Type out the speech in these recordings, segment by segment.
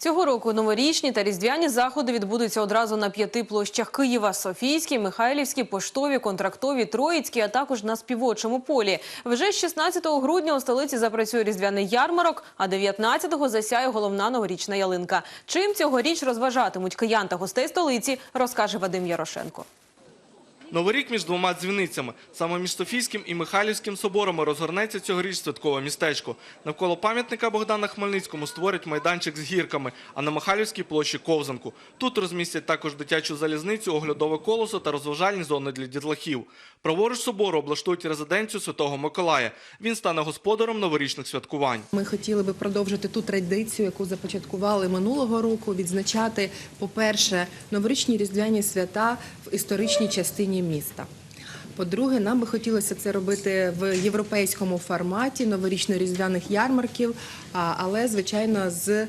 Цього року новорічні та різдвяні заходи відбудуться одразу на п'яти площах Києва: Софійській, Михайлівській, Поштові, Контрактові, Троїцькій, а також на співочому полі. Вже з 16 грудня у столиці запрацює різдвяний ярмарок, а 19-го засяє головна новорічна ялинка. Чим цьогоріч розважатимуть киян та гостей столиці, розкаже Вадим Ярошенко. Новий рік між двома дзвіницями. Саме між Софійським і Михайлівським соборами розгорнеться цьогоріч святкове містечко. Навколо пам'ятника Богдана Хмельницькому створять майданчик з гірками, а на Михайлівській площі – ковзанку. Тут розмістять також дитячу залізницю, оглядове колесо та розважальні зони для дітлахів. Праворуч собору облаштують резиденцію Святого Миколая. Він стане господарем новорічних святкувань. Ми хотіли би продовжити ту традицію, яку започаткували минулого року, відзначати, по-перше, новорічні різдвяні свята в історичній частині міста. По-друге, нам би хотілося це робити в європейському форматі новорічно-різдвяних ярмарків, але звичайно з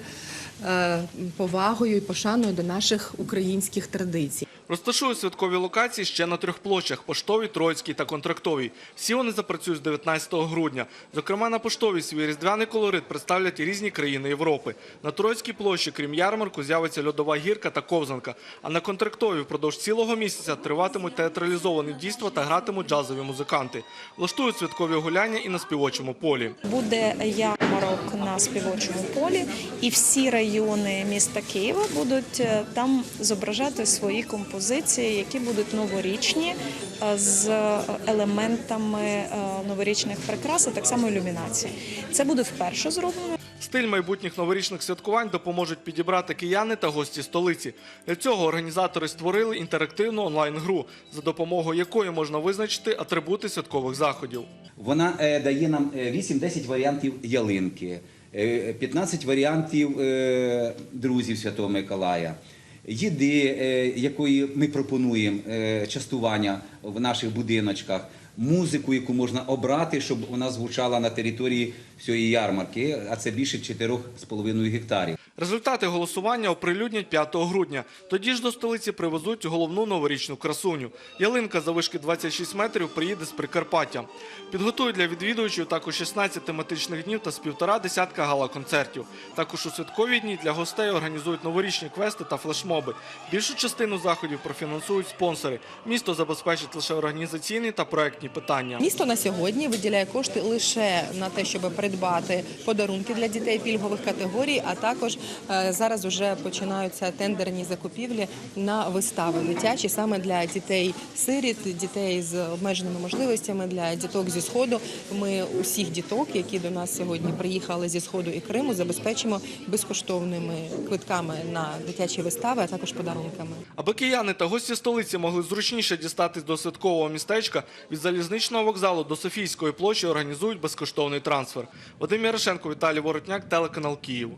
е, повагою і пошаною до наших українських традицій. Розташують святкові локації ще на трьох площах – Поштовій, Троїцькій та Контрактовій. Всі вони запрацюють з 19 грудня. Зокрема, на Поштовій свій різдвяний колорит представлять і різні країни Європи. На Троїцькій площі, крім ярмарку, з'явиться льодова гірка та ковзанка. А на Контрактовій впродовж цілого місяця триватимуть театралізовані дійства та гратимуть джазові музиканти. Влаштують святкові гуляння і на співочому полі. Буде ярмарок на співочому полі, і всі райони міста Києва будуть е, там зображати свої композиції, які будуть новорічні е, з елементами е, новорічних прикрас, а так само ілюмінації. Це буде вперше зроблено. Стиль майбутніх новорічних святкувань допоможуть підібрати кияни та гості столиці. Для цього організатори створили інтерактивну онлайн-гру, за допомогою якої можна визначити атрибути святкових заходів. Вона е, дає нам е, 8-10 варіантів ялинки, е, 15 варіантів друзів Святого Миколая, їди, е, якої ми пропонуємо, е, частування в наших будиночках, музику, яку можна обрати, щоб вона звучала на території всієї ярмарки, а це більше 4,5 гектарів. Результати голосування оприлюднять 5 грудня. Тоді ж до столиці привезуть головну новорічну красуню. Ялинка завишки 26 метрів приїде з Прикарпаття. Підготують для відвідувачів також 16 тематичних днів та з півтора десятка гала-концертів. Також у святкові дні для гостей організують новорічні квести та флешмоби. Більшу частину заходів профінансують спонсори. Місто забезпечить лише організаційні та проектні питання. Місто на сьогодні виділяє кошти лише на те, щоб придбати подарунки для дітей пільгових категорій, а також зараз вже починаються тендерні закупівлі на вистави дитячі саме для дітей сиріт, дітей з обмеженими можливостями, для діток зі сходу. Ми усіх діток, які до нас сьогодні приїхали зі сходу і Криму, забезпечимо безкоштовними квитками на дитячі вистави, а також подарунками. Аби кияни та гості столиці могли зручніше дістатись до святкового містечка, від залізничного вокзалу до Софійської площі організують безкоштовний трансфер. Вадим Ярошенко, Віталій Воротняк, телеканал Київ.